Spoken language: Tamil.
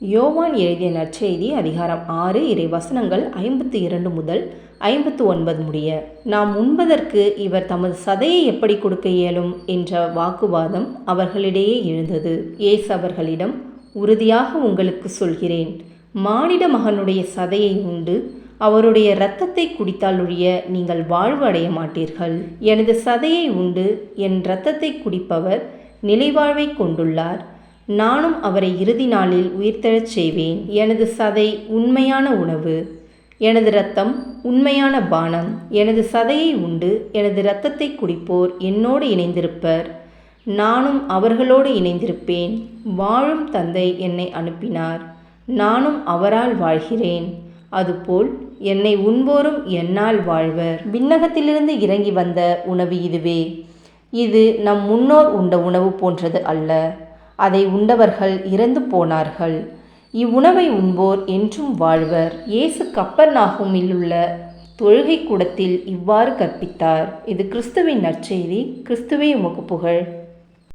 யோவான் எழுதிய நற்செய்தி அதிகாரம் ஆறு இறை வசனங்கள் ஐம்பத்தி இரண்டு முதல் ஐம்பத்து ஒன்பது முடிய நாம் உண்பதற்கு இவர் தமது சதையை எப்படி கொடுக்க இயலும்? என்ற வாக்குவாதம் அவர்களிடையே எழுந்தது. ஏசு அவர்களிடம் உறுதியாக உங்களுக்கு சொல்கிறேன் மானிட மகனுடைய சதையை உண்டு அவருடைய இரத்தத்தை குடித்தால் ஒழிய நீங்கள் வாழ்வு அடைய மாட்டீர்கள். எனது சதையை உண்டு என் இரத்தத்தை குடிப்பவர் நிலைவாழ்வை கொண்டுள்ளார். நானும் அவரை இறுதி நாளில் உயிர்த்தெழச் செய்வேன். எனது சதை உண்மையான உணவு எனது இரத்தம் உண்மையான பானம் எனது சதையை உண்டு எனது இரத்தத்தை குடிப்போர் என்னோடு இணைந்திருப்பர். நானும் அவர்களோடு இணைந்திருப்பேன். வாழும் தந்தை என்னை அனுப்பினார். நானும் அவரால் வாழ்கிறேன். அதுபோல் என்னை உண்போரும் என்னால் வாழ்வர். விண்ணகத்திலிருந்து இறங்கி வந்த உணவு இதுவே. இது நம் முன்னோர் உண்ட உணவு போன்றது அல்ல. அதை உண்டவர்கள் இறந்து போனார்கள். இவ்வுணவை உண்போர் என்றும் வாழ்வர். இயேசு கப்பர்நாகுமில் உள்ள தொழுகை கூடத்தில் இவ்வாறு கற்பித்தார். இது கிறிஸ்துவின் நற்செய்தி. கிறிஸ்துவே உமக்கு புகழ்.